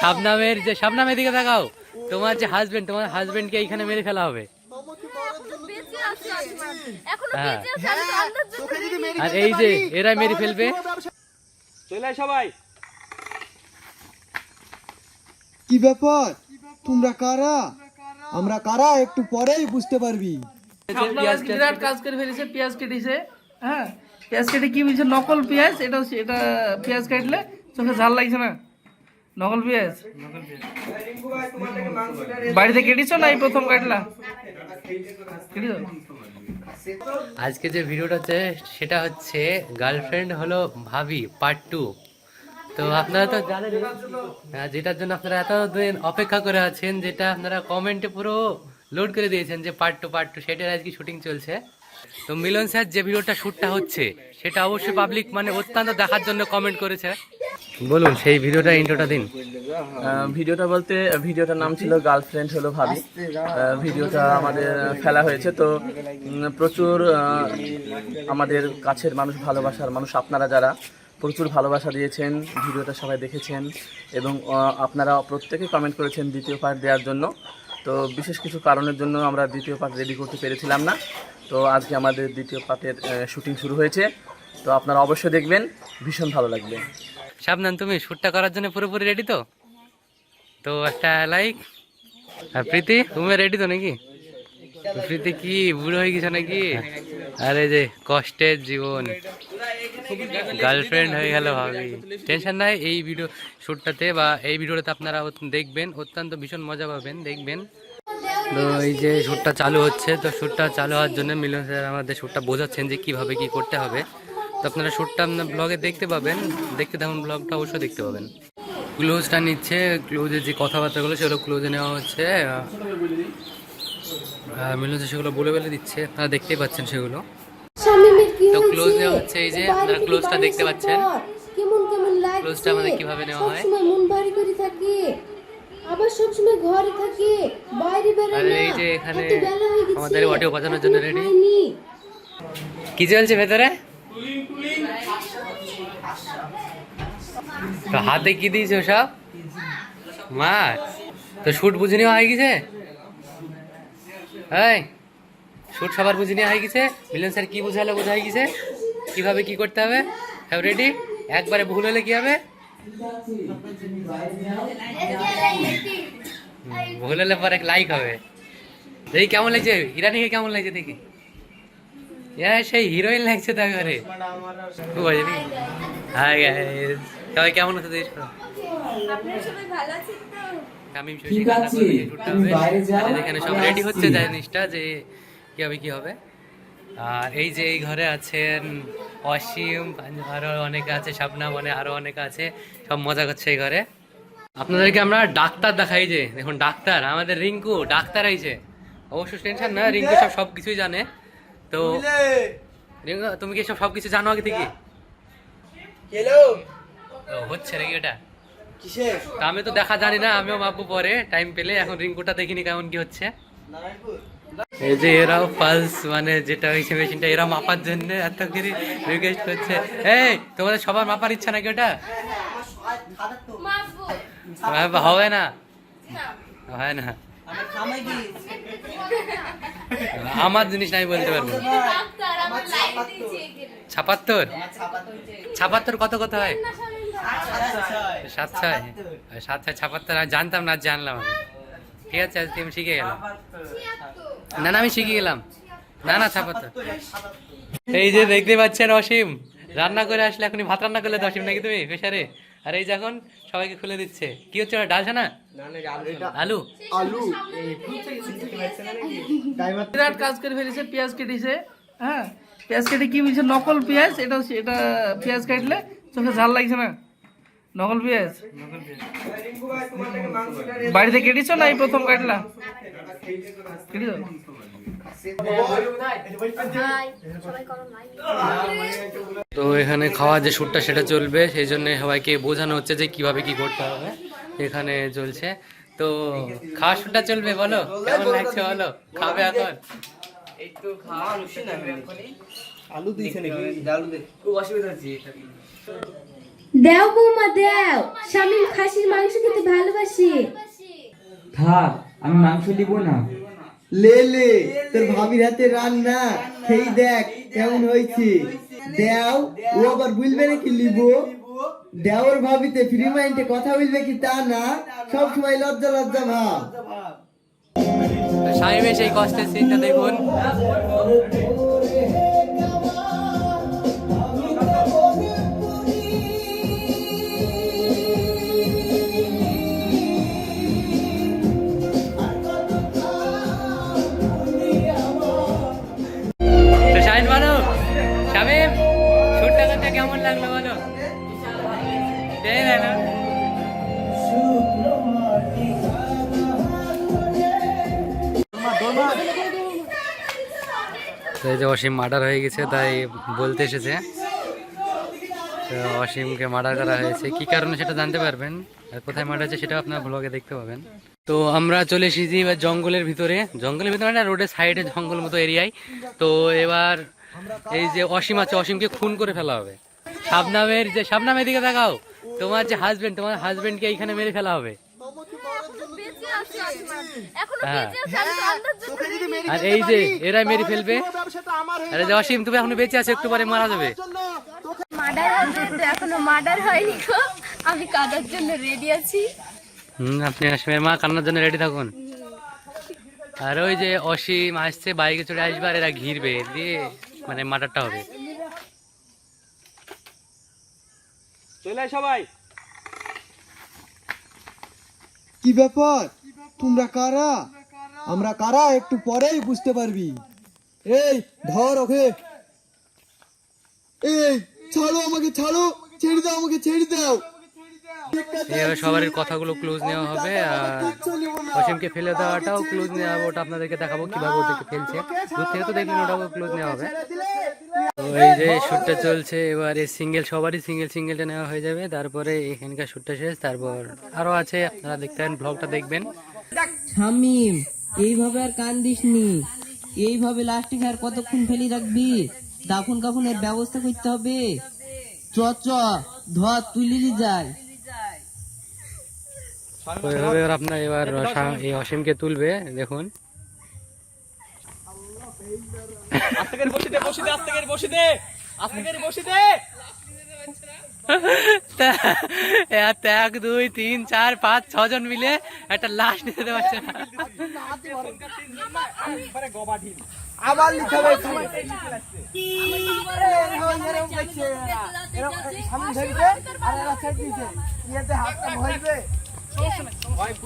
শাবনামের যে শাবনামের দিকে তাকাও। তোমার যে হাজবেন্ড তোমার হাজবেন্ডকে এইখানে মেরে ফেলা হবে। হ্যাঁ। পারিনি। আর এই যে এরা মেরে ফেলবে। চলে সবাই। কি ব্যাপার? তোমরা কারা? আমরা কারা? একটু পরেই বুঝতে পারবি। পেঁয়াজ বিরাট কাজ করে ফেলেছে পেঁয়াজ কেটেছে। হ্যাঁ পেঁয়াজ কেটে কি বলছে? নকল পেঁয়াজ এটা এটা পেঁয়াজ কাটলে চোখে ঝাল লাগছে না। নকল পেঁয়াজ? বাড়িতে কেটেছো না এই প্রথম কাটলা? আজকে যে ভিডিওটা হচ্ছে সেটা হচ্ছে গার্লফ্রেন্ড হলো ভাবি পার্ট টু তো আপনারা তো জানেন হ্যাঁ, যেটার জন্য আপনারা এত দিন অপেক্ষা করে আছেন যেটা আপনারা কমেন্টে পুরো লোড করে দিয়েছেন যে পার্ট টু পার্ট টু সেটার আজকে শুটিং চলছে। তো মিলন স্যার যে ভিডিওটা শ্যুটটা হচ্ছে, সেটা অবশ্যই পাবলিক মানে অত্যন্ত দেখার জন্য কমেন্ট করেছে। বলুন, সেই ভিডিওটা ইন্ট্রোটা দিন। ভিডিওটা বলতে, ভিডিওটার নাম ছিল গার্লফ্রেন্ড হলো ভাবি। ভিডিওটা আমাদের ফেলা হয়েছে। তো প্রচুর আমাদের কাছের মানুষ, ভালোবাসার মানুষ আপনারা যারা, প্রচুর ভালোবাসা দিয়েছেন, ভিডিওটা সবাই দেখেছেন এবং আপনারা প্রত্যেকে কমেন্ট করেছেন দ্বিতীয় পার্ট দেওয়ার জন্য। তো, বিশেষ কিছু কারণের জন্য আমরা দ্বিতীয় পার্ট রেডি করতে পেরেছিলাম না। তো আজকে আমাদের দ্বিতীয় পার্টের শুটিং শুরু হয়েছে। তো আপনারা অবশ্যই দেখবেন, ভীষণ ভালো লাগবে। শাবনান তুমি শ্যুটটা করার জন্য পুরোপুরি রেডি তো? তো একটা লাইক আর প্রীতি, তুমি রেডি তো নাকি? প্রীতি কি বুড়ো হয়ে গেছো নাকি? আরে যে কষ্টের জীবন। গার্লফ্রেন্ড হয়ে গেল ভাবি। টেনশন নাই, এই ভিডিও শ্যুটটাতে বা এই ভিডিওটাতে আপনারা দেখবেন, অত্যন্ত ভীষণ মজা পাবেন, দেখবেন। তো এই যে শ্যুটটা চালু হচ্ছে তো শ্যুটটা চালু হওয়ার জন্য মিলন স্যার আমাদের শ্যুটটা বোঝাচ্ছেন যে কীভাবে কি করতে হবে। তো আপনারা শ্যুটটা আপনার ব্লগে দেখতে পাবেন দেখতে থাকুন ব্লগটা অবশ্যই দেখতে পাবেন। ক্লোজটা নিচ্ছে ক্লোজের যে কথাবার্তাগুলো সেগুলো ক্লোজে নেওয়া হচ্ছে। মিলন স্যার সেগুলো বলে বলে দিচ্ছে আপনারা দেখতেই পাচ্ছেন সেগুলো। তো close নেওয়া হচ্ছে এই যে আপনারা থেকে close টা দেখতে পাচ্ছেন। close আমাদের কীভাবে নেওয়া হয়? মন ভারী করে থাকে। সবসময় ঘরে থাকে বাইরে বেরোয় না। এই যে এখানে আমাদের অডিও বাজানোর জন্য। খাইনি। কি চলছে ভেতরে? তো হাতে কি দিয়েছ সব? মাছ। তো শুট বুঝে নেওয়া হয়ে গেছে? এই শুট সবার বুঝে নেওয়া হয়ে গেছে? মিলন স্যার কি বুঝালো বোঝা হয়ে গেছে? কীভাবে কি করতে হবে? সব রেডি একবারে ভুল হলে কি হবে? ভুল হলে পরে লাইক হবে। দেখি কেমন লাগছে? ইরানিকে কেমন লাগছে দেখি? হ্যাঁ সেই হিরোইন লাগছে তা করে খুব ভালো নাকি হাই গাইস সবাই কেমন আছো দেশ? আপনারা সবাই ভালো আছেন তো? তামিম শশী শুটটা হবে আর এখানে সব রেডি হচ্ছে জিনিসটা যে কি হবে কি হবে। আর এই যে এই ঘরে আছেন অসীম আরও অনেকে আছে শাবনা মানে আরও অনেকে আছে। সব মজা করছে এই ঘরে। আপনাদেরকে আমরা ডাক্তার দেখাই যে দেখুন ডাক্তার আমাদের রিঙ্কু ডাক্তার হয়েছে অবশ্য টেনশন না রিঙ্কু সব সব কিছুই জানে। তো রিঙ্কু তুমি কি সব সবকিছু জানো আগে থেকে? ও, হচ্ছে নাকি ওটা তা আমি তো দেখা জানি না আমিও মাপবো পরে টাইম পেলে। এখন রিঙ্কুটা দেখিনি কেমন কি হচ্ছে। এই যে এরাও পালস মানে যেটা হয়েছে মেশিনটা এরা মাপার জন্য এত করে রিকোয়েস্ট করছে। এই তোমাদের সবার মাপার ইচ্ছা নাকি ওটা? মাপবো। মাপা হবে না হয় না আমার জিনিস আমি বলতে পারব। ছাপাত্তর ছাপাত্তর কত কত হয় সাত ছয় সাত ছয় ছাপাত্তর আমি জানতাম না জানলাম ঠিক আছে আজকে আমি শিখে গেলাম না না আমি শিখে গেলাম না না ছাপাত্তর এই যে দেখতে পাচ্ছেন অসীম রান্না করে আসলে এখনই ভাত রান্না করলে তো অসীম নাকি তুমি প্রেশারে আর এই যে এখন সবাইকে খুলে দিচ্ছে কি হচ্ছে ওটা ডাল ছানা আলু আলু বিরাট কাজ করে ফেলেছে পেঁয়াজ কেটেছে হ্যাঁ পেঁয়াজ কেটে কি বলছে নকল পেঁয়াজ এটা এটা পেঁয়াজ কাটলে চোখে ঝাল লাগছে না নকল পেঁয়াজ বাড়িতে কেটেছো না এই প্রথম কাটলা কেটেছো তো এখানে খাওয়া যে শ্যুটটা সেটা চলবে সেই জন্য সবাইকে বোঝানো হচ্ছে যে কীভাবে কি করতে হবে। এখানে চলছে। তো খাওয়া শ্যুটটা চলবে বলো? কেমন লাগছে বলো? খাবে এখন? আলু দিয়েছে নাকি? দেও বৌমা দেও। শামিম খাসির মাংস খেতে ভালোবাসে। থাক আমি মাংস নিব না। লে লে তোর ভাবির হাতে রান্না। খেয়ে দেখ কেমন হয়েছে। দেও ও আবার বুঝবে নাকি লিবো? দেওর ভাবিতে ফ্রি মাইন্ডে কথা বলবে কি তা না? সব সময় লজ্জা লজ্জা ভাব। সাহেবের সেই কষ্টের সিনটা দেখুন। তো এই যে অসীম মার্ডার হয়ে গেছে, তাই বলতে এসেছে। তো অসীমকে মার্ডার করা হয়েছে। কি কারণে সেটা জানতে পারবেন? আর কোথায় মার্ডার হয়েছে সেটা আপনার ব্লগে দেখতে পাবেন। তো আমরা চলে এসেছি এবার জঙ্গলের ভিতরে। জঙ্গলের ভিতরে না রোডের সাইডে জঙ্গল মতো এরিয়ায়। তো এবার এই যে অসীম আছে, অসীমকে খুন করে ফেলা হবে। শাবনামের যে শাবনামের দিকে দেখাও তোমার যে হাজবেন্ড তোমার হাজবেন্ডকে এইখানে মেরে ফেলা হবে। আর এই যে এরা মেরে ফেলবে? আরে যে অসীম তুমি এখনও বেঁচে আছো একটু পরে মারা যাবে। মার্ডার হবে এখনও মার্ডার হয়নি গো। আমি কাদার জন্য রেডি আছি। হুম আপনি অসীমের মা কান্নার জন্য রেডি থাকুন। আর ওই যে অসীম আসছে বাইকে চড়ে আসবে আর এরা ঘিরবে দিয়ে মানে মার্ডারটা হবে। কি ব্যাপার? তোমরা কারা? আমরা কারা? একটু পরেই বুঝতে পারবি। এই, ধর ওকে। এই, ছাড়ো আমাকে, ছাড়ো। ছেড়ে দাও, আমাকে ছেড়ে দাও। এইভাবে সবার কথাগুলো ক্লোজ নেওয়া হবে। অসীমকে ফেলে দেওয়াটাও ক্লোজ নেওয়া হবে। ওটা আপনাদেরকে দেখাবো কীভাবে ওদেরকে ফেলছে। দূর থেকে তো দেখলেন ওটাও ক্লোজ নেওয়া হবে। এই যে শ্যুটটা চলছে এবারে সিঙ্গেল সবারই সিঙ্গেল সিঙ্গেলটা নেওয়া হয়ে যাবে। তারপরে এখানকার শ্যুটটা শেষ তারপর আরও আছে আপনারা দেখতে পারেন ব্লগটা দেখবেন। শামিম এইভাবে আর কান্দিস নি এইভাবে লাস্টিক আর কতক্ষণ ফেলি রাখবি? দাফন কাফনের ব্যবস্থা করতে হবে। চ চ ধোয়া তুলিলি যায় তো এভাবে আপনার এবার এই অসীমকে তুলবে দেখুন। তা- এত এক দুই তিন চার পাঁচ ছজন মিলে একটা লাশ নিতে পারছে না আবার সামনে ধরবে আর হাতটা ভরবে